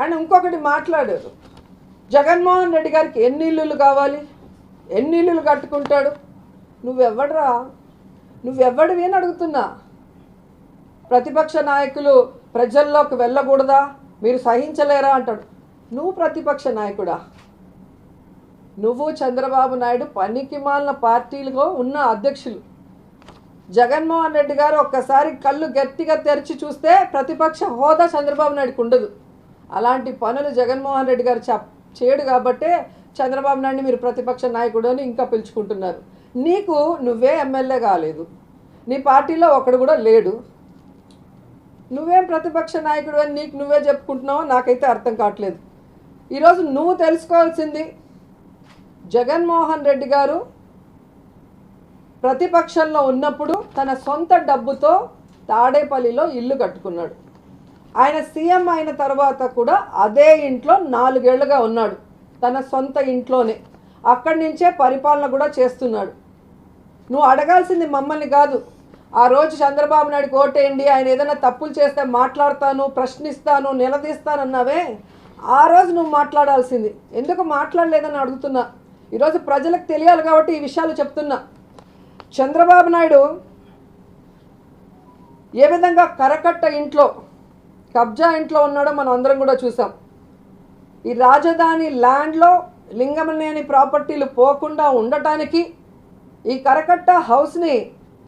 And ఇంకొకటి మాట్లాడారు. జగన్మోహన్ రెడ్డి గారికి ఎన్ని ఇల్లులు కావాలి? ఎన్ని ఇల్లులు కట్టుకుంటాడు? నువ్వెవ్వడరా నువ్వెవ్వడివి అని అడుగుతున్నా. ప్రతిపక్ష నాయకులు ప్రజల్లోకి వెళ్ళకూడదా? మీరు సహించలేరా అంటాడు. నువ్వు ప్రతిపక్ష నాయకుడా? నువ్వు చంద్రబాబు నాయుడు పనికి మాలిన పార్టీలుగా ఉన్న అధ్యక్షులు. జగన్మోహన్ రెడ్డి గారు ఒక్కసారి కళ్ళు గట్టిగా తెరిచి చూస్తే ప్రతిపక్ష హోదా చంద్రబాబు నాయుడుకు ఉండదు. అలాంటి పనులు జగన్మోహన్ రెడ్డి గారు చెప్ చేయడు కాబట్టే చంద్రబాబు నాయుడిని మీరు ప్రతిపక్ష నాయకుడు అని ఇంకా పిలుచుకుంటున్నారు. నీకు నువ్వే ఎమ్మెల్యే కాలేదు. నీ పార్టీలో ఒకడు కూడా లేడు. నువ్వేం ప్రతిపక్ష నాయకుడు అని నీకు నువ్వే చెప్పుకుంటున్నావో నాకైతే అర్థం కావట్లేదు. ఈరోజు నువ్వు తెలుసుకోవాల్సింది జగన్మోహన్ రెడ్డి గారు ప్రతిపక్షంలో ఉన్నప్పుడు తన సొంత డబ్బుతో తాడేపల్లిలో ఇల్లు కట్టుకున్నాడు. ఆయన సీఎం అయిన తర్వాత కూడా అదే ఇంట్లో నాలుగేళ్ళుగా ఉన్నాడు. తన సొంత ఇంట్లోనే. అక్కడి నుంచే పరిపాలన కూడా చేస్తున్నాడు. నువ్వు అడగాల్సింది మమ్మల్ని కాదు. ఆ రోజు చంద్రబాబు నాయుడు ఓటేయండి ఆయన ఏదైనా తప్పులు చేస్తే మాట్లాడతాను ప్రశ్నిస్తాను నిలదీస్తానన్నావే ఆ రోజు నువ్వు మాట్లాడాల్సింది. ఎందుకు మాట్లాడలేదని అడుగుతున్నా? ఈరోజు ప్రజలకు తెలియాలి కాబట్టి ఈ విషయాలు చెప్తున్నా. చంద్రబాబు నాయుడు ఏ విధంగా కరకట్ట ఇంట్లో కబ్జా ఇంట్లో ఉన్నాడో మనం అందరం కూడా చూసాం. ఈ రాజధాని ల్యాండ్లో లింగమనేని ప్రాపర్టీలు పోకుండా ఉండటానికి ఈ కరకట్ట హౌస్ని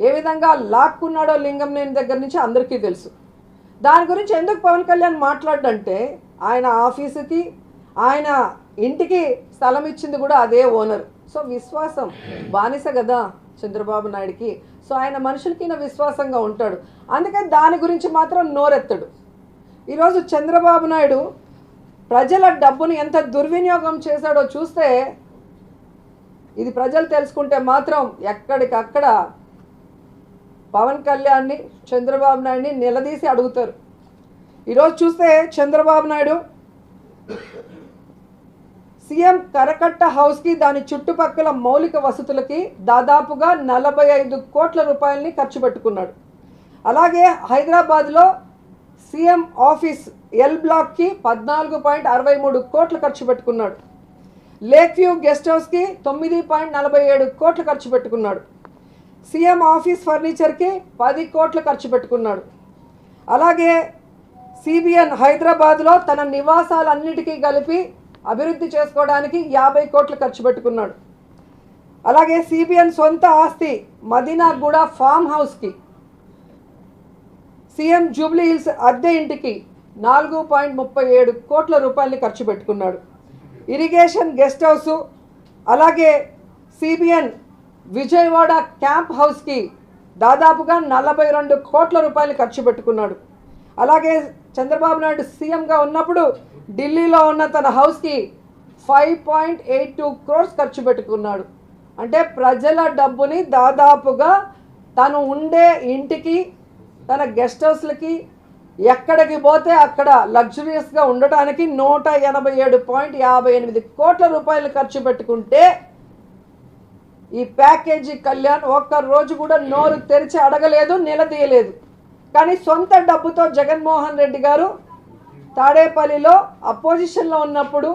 ఏ విధంగా లాక్కున్నాడో లింగంనేని దగ్గర నుంచి అందరికీ తెలుసు. దాని గురించి ఎందుకు పవన్ కళ్యాణ్ మాట్లాడంటే ఆయన ఆఫీసుకి ఆయన ఇంటికి స్థలం ఇచ్చింది కూడా అదే ఓనర్. సో విశ్వాసం. బానిస కదా చంద్రబాబు నాయుడికి. సో ఆయన మనుషులకి విశ్వాసంగా ఉంటాడు. అందుకని దాని గురించి మాత్రం నోరెత్తడు. ఈరోజు చంద్రబాబు నాయుడు ప్రజల డబ్బును ఎంత దుర్వినియోగం చేశాడో చూస్తే ఇది ప్రజలు తెలుసుకుంటే మాత్రం ఎక్కడికక్కడ పవన్ కళ్యాణ్ని చంద్రబాబు నాయుడిని నిలదీసి అడుగుతారు. ఈరోజు చూస్తే చంద్రబాబు నాయుడు సీఎం కరకట్ట హౌస్కి దాని చుట్టుపక్కల మౌలిక వసతులకి దాదాపుగా నలభై ఐదు కోట్ల రూపాయలని ఖర్చు పెట్టుకున్నాడు. అలాగే హైదరాబాద్లో సీఎం ఆఫీస్ ఎల్ బ్లాక్కి పద్నాలుగు పాయింట్ అరవై మూడు కోట్లు ఖర్చు పెట్టుకున్నాడు. లేక్ వ్యూ గెస్ట్ హౌస్కి తొమ్మిది పాయింట్ నలభై ఏడు కోట్లు ఖర్చు పెట్టుకున్నాడు. సీఎం ఆఫీస్ ఫర్నిచర్కి పది కోట్లు ఖర్చు పెట్టుకున్నాడు. అలాగే సిబిఎన్ హైదరాబాద్లో తన నివాసాలన్నిటికీ కలిపి అభివృద్ధి చేసుకోవడానికి యాభై కోట్లు ఖర్చు పెట్టుకున్నాడు. అలాగే సిబిఎన్ సొంత ఆస్తి మదీనాగూడ ఫామ్ హౌస్కి సీఎం జూబ్లీ హిల్స్ అద్దె ఇంటికి నాలుగు పాయింట్ ముప్పై ఏడు కోట్ల రూపాయలని ఖర్చు పెట్టుకున్నాడు. ఇరిగేషన్ గెస్ట్ హౌసు అలాగే సిబిఎన్ విజయవాడ క్యాంప్ హౌస్కి దాదాపుగా నలభై రెండు కోట్ల రూపాయలు ఖర్చు పెట్టుకున్నాడు. అలాగే చంద్రబాబు నాయుడు సీఎంగా ఉన్నప్పుడు ఢిల్లీలో ఉన్న తన హౌస్కి five point eight two crores ఖర్చు పెట్టుకున్నాడు. అంటే ప్రజల డబ్బుని దాదాపుగా తను ఉండే ఇంటికి తన గెస్ట్ హౌస్లకి ఎక్కడికి పోతే అక్కడ లగ్జరియస్గా ఉండటానికి నూట ఎనభై ఏడు పాయింట్ యాభై ఎనిమిది కోట్ల రూపాయలు ఖర్చు పెట్టుకుంటే ఈ ప్యాకేజీ కళ్యాణ్ ఒక్క రోజు కూడా నోరు తెరిచి అడగలేదు నిలదీయలేదు. కానీ సొంత డబ్బుతో జగన్మోహన్ రెడ్డి గారు తాడేపల్లిలో అపోజిషన్లో ఉన్నప్పుడు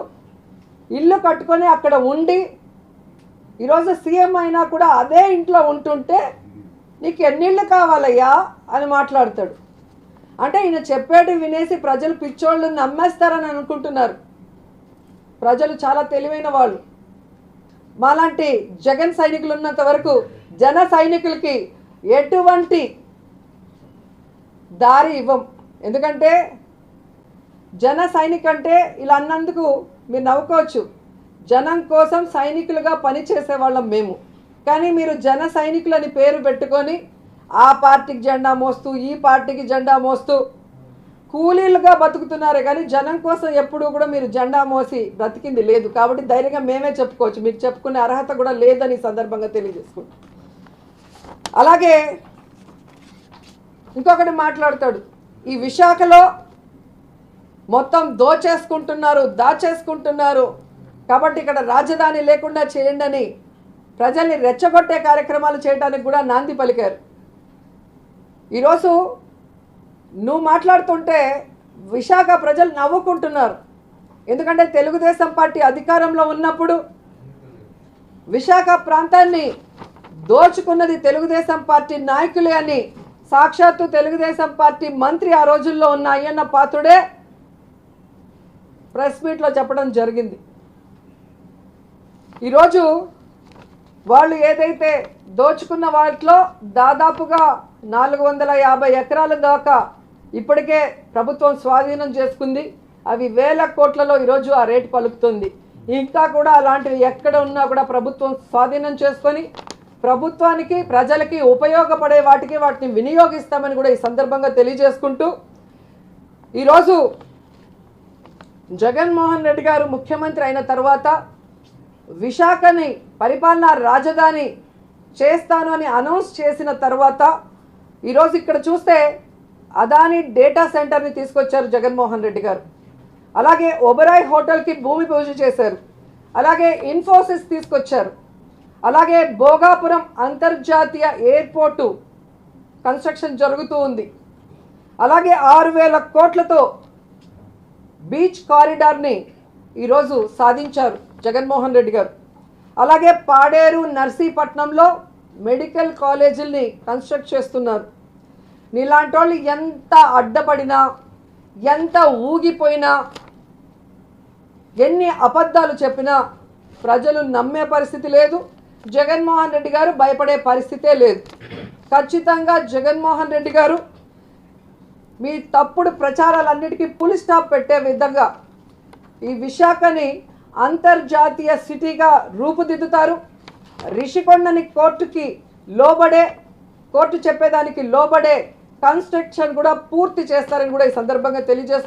ఇల్లు కట్టుకొని అక్కడ ఉండి ఈరోజు సీఎం అయినా కూడా అదే ఇంట్లో ఉంటుంటే నీకు ఎన్నిళ్ళు కావాలయ్యా అని మాట్లాడతాడు. అంటే ఈయన చెప్పేటి వినేసి ప్రజలు పిచ్చోళ్ళు నమ్మేస్తారని అనుకుంటున్నారు. ప్రజలు చాలా తెలివైన వాళ్ళు. మాలాంటి జగన్ సైనికులు ఉన్నంత వరకు జన సైనికులకి ఎటువంటి దారి ఇవ్వం. ఎందుకంటే జన సైనిక్ అంటే ఇలా అన్నందుకు మీరు నవ్వుకోవచ్చు. జనం కోసం సైనికులుగా పనిచేసే వాళ్ళం మేము. కానీ మీరు జన సైనికులని పేరు పెట్టుకొని ఆ పార్టీకి జెండా మోస్తూ ఈ పార్టీకి జెండా మోస్తూ కూలీలుగా బతుకుతున్నారు కానీ జనం కోసం ఎప్పుడూ కూడా మీరు జెండా మోసి బ్రతికింది లేదు. కాబట్టి ధైర్యంగా మేమే చెప్పుకోవచ్చు. మీకు చెప్పుకునే అర్హత కూడా లేదని సందర్భంగా తెలియజేసుకుంటాం అలాగే ఇంకొకటి మాట్లాడతాడు. ఈ విశాఖలో మొత్తం దోచేసుకుంటున్నారు దాచేసుకుంటున్నారు. కాబట్టి ఇక్కడ రాజధాని లేకుండా చేయండి అని ప్రజల్ని రెచ్చగొట్టే కార్యక్రమాలు చేయడానికి కూడా నాంది పలికారు. ఈరోజు నువ్వు మాట్లాడుతుంటే విశాఖ ప్రజలు నవ్వుకుంటున్నారు. ఎందుకంటే తెలుగుదేశం పార్టీ అధికారంలో ఉన్నప్పుడు విశాఖ ప్రాంతాన్ని దోచుకున్నది తెలుగుదేశం పార్టీ నాయకులే అని సాక్షాత్తు తెలుగుదేశం పార్టీ మంత్రి ఆ రోజుల్లో ఉన్న అయ్యన్న పాత్రుడే ప్రెస్ మీట్లో చెప్పడం జరిగింది. ఈరోజు వాళ్ళు ఏదైతే దోచుకున్న వాటిలో దాదాపుగా నాలుగు వందల యాభై ఎకరాల దాకా ఇప్పటికే ప్రభుత్వం స్వాధీనం చేసుకుంది. అవి వేల కోట్లలో ఈరోజు ఆ రేటు పలుకుతుంది. ఇంకా కూడా అలాంటివి ఎక్కడ ఉన్నా కూడా ప్రభుత్వం స్వాధీనం చేసుకొని ప్రభుత్వానికి ప్రజలకి ఉపయోగపడే వాటికి వాటిని వినియోగిస్తామని కూడా ఈ సందర్భంగా తెలియజేసుకుంటూ ఈరోజు జగన్మోహన్ రెడ్డి గారు ముఖ్యమంత్రి అయిన తర్వాత విశాఖని పరిపాలనా రాజధాని చేస్తాను అని అనౌన్స్ చేసిన తర్వాత ఈరోజు ఇక్కడ చూస్తే అదాని డేటా సెంటర్ని తీసుకొచ్చారు జగన్మోహన్ రెడ్డి గారు. అలాగే ఒబరాయ్ హోటల్కి భూమి పూజ చేశారు. అలాగే ఇన్ఫోసిస్ తీసుకొచ్చారు. అలాగే భోగాపురం అంతర్జాతీయ ఎయిర్పోర్టు కన్స్ట్రక్షన్ జరుగుతూ ఉంది. అలాగే ఆరు వేల కోట్లతో బీచ్ కారిడార్ని ఈరోజు సాధించారు. జగన్మోహన్ రెడ్డి గారు. అలాగే పాడేరు నర్సీపట్నంలో మెడికల్ కాలేజీల్ని కన్స్ట్రక్ట్ చేస్తున్నారు. నీలాంటి వాళ్ళు ఎంత అడ్డపడినా ఎంత ఊగిపోయినా ఎన్ని అబద్ధాలు చెప్పినా ప్రజలు నమ్మే పరిస్థితి లేదు. జగన్మోహన్ రెడ్డి గారు భయపడే పరిస్థితే లేదు. ఖచ్చితంగా జగన్మోహన్ రెడ్డి గారు మీ తప్పుడు ప్రచారాలన్నిటికీ పులి స్టాప్ పెట్టే విధంగా ఈ విశాఖని అంతర్జాతీయ సిటీగా రూపుదిద్దుతారు. రిషికొండని కోర్టుకి లోబడే కోర్టు చెప్పేదానికి లోబడే కన్స్ట్రక్షన్ కూడా పూర్తి చేస్తారని కూడా ఈ సందర్భంగా తెలియజేస్తారు